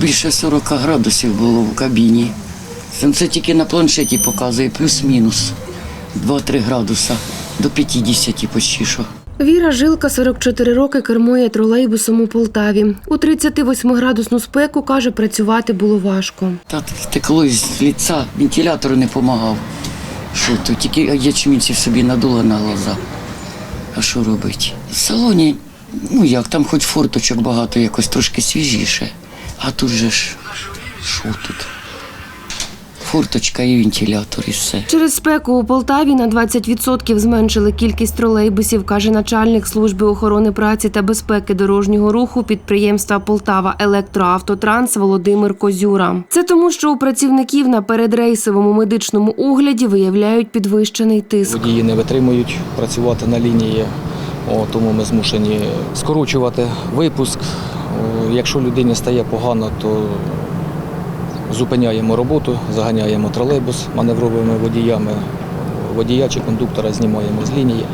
Більше 40 градусів було в кабіні. Це це тільки на планшеті показує плюс-мінус 2-3 градуса до 50 почти що. Віра Жилка 44 роки кермує тролейбусом у Полтаві. У 38-градусну спеку каже, працювати було важко. Та текло з ліца, вентилятор не допомагав. Що то, тільки ячмінців собі надуло на глаза. А що робити? В салоні, ну як, там хоч форточок багато, якось трошки свіжіше. А тут же ж, що тут? Форточка і вентилятор, і все. Через спеку у Полтаві на 20% зменшили кількість тролейбусів, каже начальник служби охорони праці та безпеки дорожнього руху підприємства Полтава Електроавтотранс Володимир Козюра. Це тому, що у працівників на передрейсовому медичному огляді виявляють підвищений тиск. Водії не витримують працювати на лінії, о, тому ми змушені скорочувати випуск. О, Якщо людині стає погано, то зупиняємо роботу, заганяємо тролейбус маневровими водіями, водія чи кондуктора знімаємо з лінії.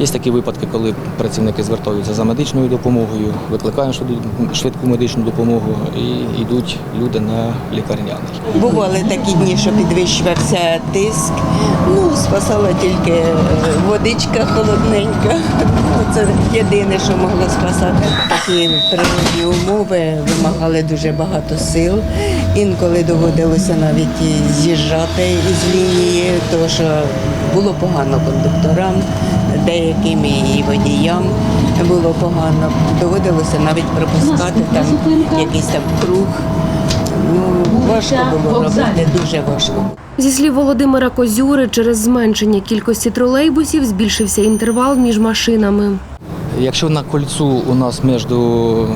Є такі випадки, коли працівники звертаються за медичною допомогою, швиду- швидку медичну допомогу і йдуть люди на лікарняний. Бували такі дні, що підвищувався тиск. Ну, спасала тільки е, водичка холодненька. Це єдине, що могло спасати. Такі природні умови вимагали дуже багато сил. Інколи доводилося навіть з'їжджати із лінії, тому що було погано кондукторам, деяким і водіям було погано. Доводилося навіть пропускати там якийсь там круг. Ну, важко було робити, дуже важко. Зі слів Володимира Козюри, через зменшення кількості тролейбусів збільшився інтервал між машинами. Якщо на кольцу у нас між 10-12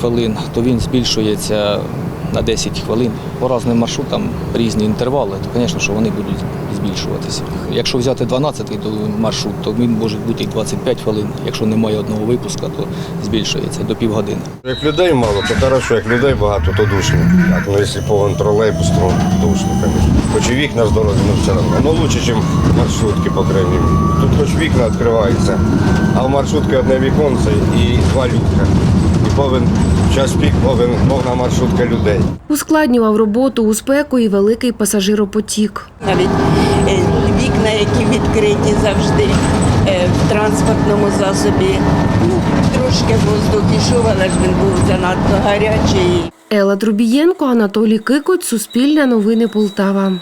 хвилин, то він збільшується на 10 хвилин. По різним маршрутам різні інтервали, то, звісно, що вони будуть збільшуватися. Якщо взяти 12 маршрут, то він може бути і 25 хвилин. Якщо немає одного випуска, то збільшується до півгодини. Як людей мало, то хорошо, як людей багато, то душно. Так, ну якщо повен тролейбус, то душно, звісно. Хоч і вікна з дороги, ну все одно. Ну лучше, ніж маршрутки, по крайній. Тут хоч вікна відкриваються, а в маршрутці одне віконце і два люка. І повен час пік, повен повна маршрутка людей. Ускладнював роботу у спеку і великий пасажиропотік. Навіть е, вікна, які відкриті завжди е, в транспортному засобі. Ну, трошки воздух ішов, але ж він був занадто гарячий. Ела Трубієнко, Анатолій Кикоць, Суспільне новини Полтава.